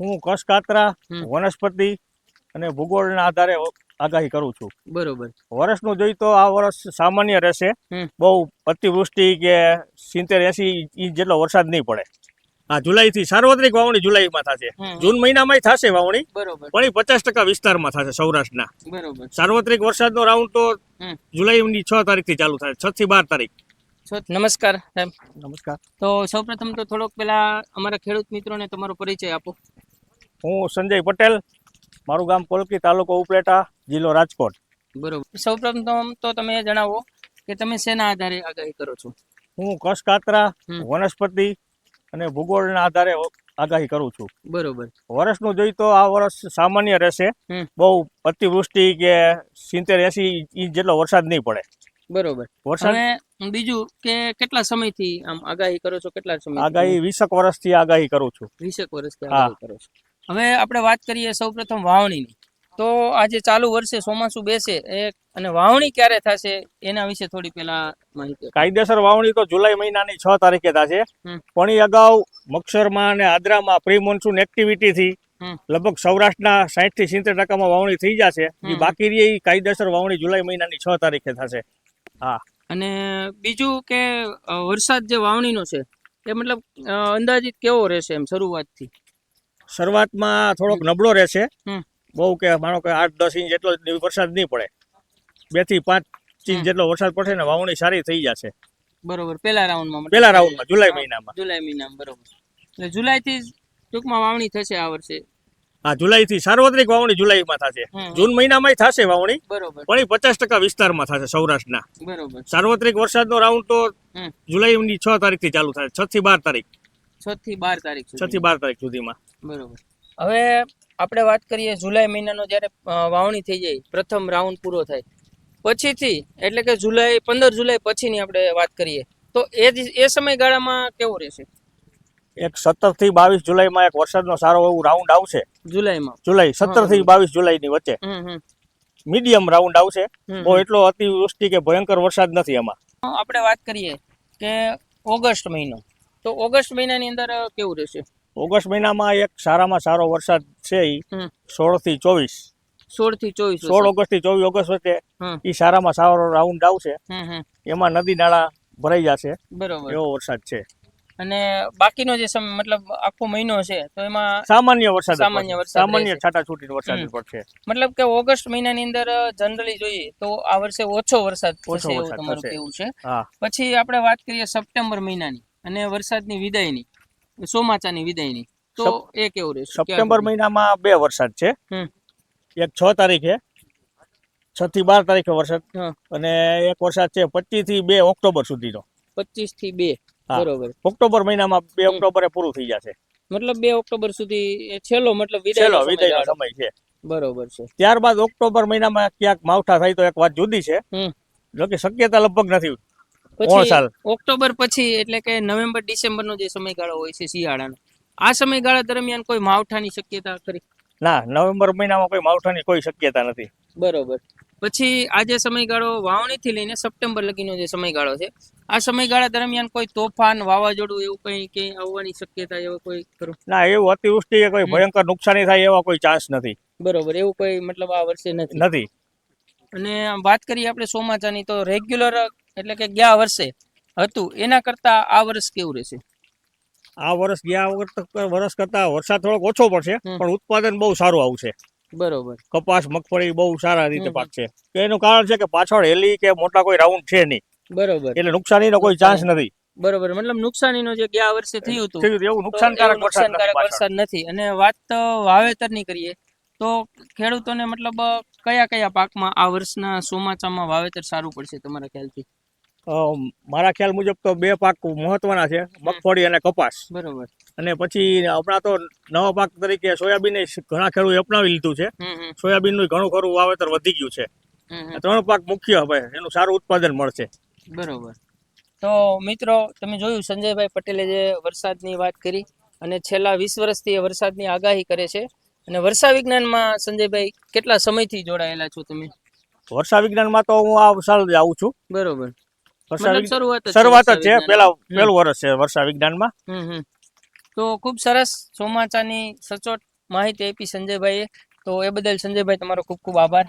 હું કસકાતરા વનસ્પતિ અને ભૂગોળના આધારે આગાહી કરું છું. બરોબર. વર્ષનું જોઈ તો આ વર્ષ સામાન્ય રહેશે. બહુ અતિવૃષ્ટિ કે સિત્તેર એસી ઇંચ જેટલો વરસાદ નહીં પડે. હા જુલાઈથી સાર્વત્રિક વાવણી જુલાઈમાં થશે. જૂન મહિનામાં થશે વાવણી પણ એ પચાસ ટકા વિસ્તારમાં થશે સૌરાષ્ટ્રના. સાર્વત્રિક વરસાદનો રાઉન્ડ તો જુલાઈ જુલાઈની છ તારીખથી ચાલુ થાય છ થી બાર તારીખ. નમસ્કાર સાહેબ. નમસ્કાર. તો સૌપ્રથમ તો થોડોક પેલા અમારા ખેડૂત મિત્રોને તમારો પરિચય આપો. હું સંજય પટેલ મારું ગામ કોલકી તાલુકો ઉપલેટા જિલ્લો રાજકોટ. બરોબર. સૌપ્રથમ તો તમે એ જણાવો કે તમે શેના આધારે આગાહી કરો છો? હું કસ કાતરા વનસ્પતિ અને ભૂગોળના આધારે આગાહી કરું છું. બરોબર. વર્ષનું જોઈ તો આ વર્ષ સામાન્ય રહેશે. બહુ અતિવૃષ્ટિ કે સિત્તેર એસી ઇંચ જેટલો વરસાદ નહીં પડે. બરોબર. વરસાદ બીજું કે કેટલા સમયથી આમ આગાહી કરો છો કેટલા સમય આગાહી વીસક વર્ષથી આગાહી કરું છું. વીસક વર્ષથી. આગાહી કરો છો. હવે આપણે વાત કરીએ સૌપ્રથમ વાવણીની. તો આજે ચાલુ વર્ષે ચોમાસું બેસે અને વાવણી ક્યારે થશે એના વિશે થોડી પેલા માહિતી કાયદેસર વાવણી તો જુલાઈ મહિનાની છ તારીખે થશે. પણ એ અગાઉ મક્ષરમાં અને આદ્રામાં પ્રી મોન્સૂન એક્ટિવિટીથી હમ. લગભગ સૌરાષ્ટ્રના સાઠથી સિત્તેર ટકામાં વાવણી થઈ જશે. એ બાકી રહી એ કાયદેસર વાવણી જુલાઈ મહિનાની છ તારીખે થશે. અને બીજું કે વરસાદ જે વાવણીનો છે એ મતલબ અંદાજિત કેવો રહેશે એમ શરૂઆતથી? શરૂઆતમાં થોડોક નબળો રહેશે. બહુ કે માનો કે આઠ દસ ઇંચ જેટલો વરસાદ નહીં પડે. બેથી પાંચ ઇંચ જેટલો વરસાદ પડશે ને વાવણી સારી થઈ જશે. બરોબર. પેલા રાઉન્ડમાં પેલા રાઉન્ડમાં જુલાઈ મહિનામાં. જુલાઈ મહિનામાં બરોબર. એટલે જુલાઈથી જ ટૂંકમાં વાવણી થશે આ વર્ષે. હા જુલાઈથી સાર્વત્રિક વાવણી જુલાઈમાં થશે. જૂન મહિનામાં થશે વાવણી બરોબર. પણ પચાસ ટકા વિસ્તારમાં થશે સૌરાષ્ટ્રના. બરોબર. સાર્વત્રિક વરસાદનો રાઉન્ડ તો જુલાઈ ની છ તારીખથી ચાલુ થાય છ થી બાર તારીખ. છ થી બાર તારીખ છ થી બાર તારીખ સુધીમાં. બરોબર. હવે આપણે વાત કરીએ જુલાઈ મહિનાનો જ્યારે વાવણી થઈ જાય પ્રથમ રાઉન્ડ પૂરો થાય. પછીથી એટલે કે જુલાઈ પંદર જુલાઈ પછીની આપણે વાત કરીએ. તો એ એ સમયગાળામાં કેવો રહેશે? એક સત્તરથી બાવીસ જુલાઈમાં એક વરસાદનો સારો એવું રાઉન્ડ આવશે. જુલાઈમાં. જુલાઈ સત્તરથી બાવીસ જુલાઈની વચ્ચે. મીડિયમ રાઉન્ડ આવશે. બહુ એટલો અતિવૃષ્ટિ કે ભયંકર વરસાદ નથી એમાં. આપણે વાત કરીએ કે ઓગસ્ટ મહિનો. તો ઓગસ્ટ મહિનાની અંદર કેવું રહેશે? ઓગસ્ટ મહિનામાં એક સારામાં સારો વરસાદ છે એ સોળથી ચોવીસ. સોળથી ચોવીસ સોળ ઓગસ્ટથી ચોવીસ ઓગસ્ટ વચ્ચે એ સારામાં સારો રાઉન્ડ આવશે. એમાં નદી નાળા ભરાઈ જશે. બરોબર. એવો વરસાદ છે. અને બાકીનો જે સમય મતલબ આખો મહિનો છે તો એમાં સામાન્ય વરસાદ સામાન્ય વરસાદ સામાન્ય છાટા છૂટી વરસાદ. પડશે. મતલબ કે ઓગસ્ટ મહિનાની અંદર જનરલી જોઈએ તો આ વર્ષે ઓછો વરસાદ થશે એવું તમારું કેવું છે. પછી આપણે વાત કરીએ સપ્ટેમ્બર મહિનાની. અને વરસાદની વિદાયની ચોમાસાની વિદાયની. તો એ કેવું રહેશે? સપ્ટેમ્બર મહિનામાં બે વરસાદ છે. એક છ તારીખે છ થી બાર તારીખે વરસાદ અને એક વરસાદ છે પચીસથી બે ઓક્ટોબર સુધીનો. પચીસથી બે બરોબર. ઓક્ટોબર મહિનામાં બે ઓક્ટોબરે પૂરું થઈ જશે. મતલબ બે ઓક્ટોબર સુધી એ છેલ્લો મતલબ વિદાયનો. સમય છે. બરોબર છે. ત્યારબાદ ઓક્ટોબર મહિનામાં ક્યાંક માવઠા થાય તો એક વાત જુદી છે. જો કે શક્યતા લગભગ નથી. પછી ઓક્ટોબર પછી એટલે કે નવેમ્બર ડિસેમ્બર નો જે સમયગાળો હોય છે શિયાળાનો. આ સમયગાળા દરમિયાન કોઈ માવઠાની શક્યતા ખરી? ના નવેમ્બર મહિનામાં કોઈ માવઠાની કોઈ શક્યતા નથી. બરોબર. પછી આ જે સમયગાળો વાવણીથી લઈને સપ્ટેમ્બર લગીનો જે સમયગાળો છે આ સમયગાળા દરમિયાન કોઈ તોફાન વાવાઝોડું એવું કંઈ કે આવવાની શક્યતા એવો કોઈ ખરું? ના એવું અતિવૃષ્ટિ એ કોઈ ભયંકર નુકસાની થાય એવા કોઈ ચાન્સ નથી. બરોબર એવું કોઈ મતલબ આ વર્ષે નથી? નથી. અને વાત કરીએ આપણે ચોમાસાની તો રેગ્યુલર એટલે કે ગયા વર્ષે હતું. એના કરતા આ વર્ષ કેવું રહેશે? આ વર્ષ ગયા વર્ષ કરતા વરસાદ થોડોક ઓછો પડશે પણ ઉત્પાદન બહુ સારું આવશે બરોબર. કપાસ મગફળી બહુ સારા રીતે પાકશે એનું કારણ છે કે પાછળ હેલી કે મોટા કોઈ રાઉન્ડ છે નહીં. બરોબર. એટલે નુકસાનીનો કોઈ ચાન્સ નથી. બરોબર. મતલબ નુકસાનીનો જે ગયા વર્ષે થયું હતું થયું એવું નુકસાનકારક નુકસાનકારક વરસાદ નથી. અને વાત તો વાવેતરની કરીએ તો ખેડૂતોને મતલબ કયા કયા પાકમાં આ વર્ષના ચોમાસામાં વાવેતર સારું પડશે તમારા ખ્યાલથી? મારા ખ્યાલ મુજબ તો બે પાક મહત્વના છે મગફળી અને કપાસ. બરોબર. અને પછી હમણાં તો નવા પાક તરીકે સોયાબીન ઘણા ખેડૂતો અપનાવી લીધું છે. સોયાબીનનું ઘણું ખરું વાવેતર વધી ગયું છે. ત્રણ પાક મુખ્ય હવે એનું સારું ઉત્પાદન મળશે. બરોબર. તો મિત્રો તમે જોયું સંજયભાઈ પટેલે જે વરસાદની વાત કરી અને છેલ્લા વીસ વર્ષથી એ વરસાદની આગાહી કરે છે. અને વર્ષા વિજ્ઞાનમાં સંજયભાઈ કેટલા સમયથી જોડાયેલા છો તમે? વર્ષા વિજ્ઞાનમાં તો હું આ સાલ જ આવું છું. બરોબર. શરૂઆત જ છે. પેલા પહેલું વર્ષ છે વર્ષા વિજ્ઞાનમાં. તો ખૂબ સરસ ચોમાસાની સચોટ માહિતી આપી સંજયભાઈએ. તો એ બદલ સંજયભાઈ તમારો ખૂબ ખૂબ આભાર.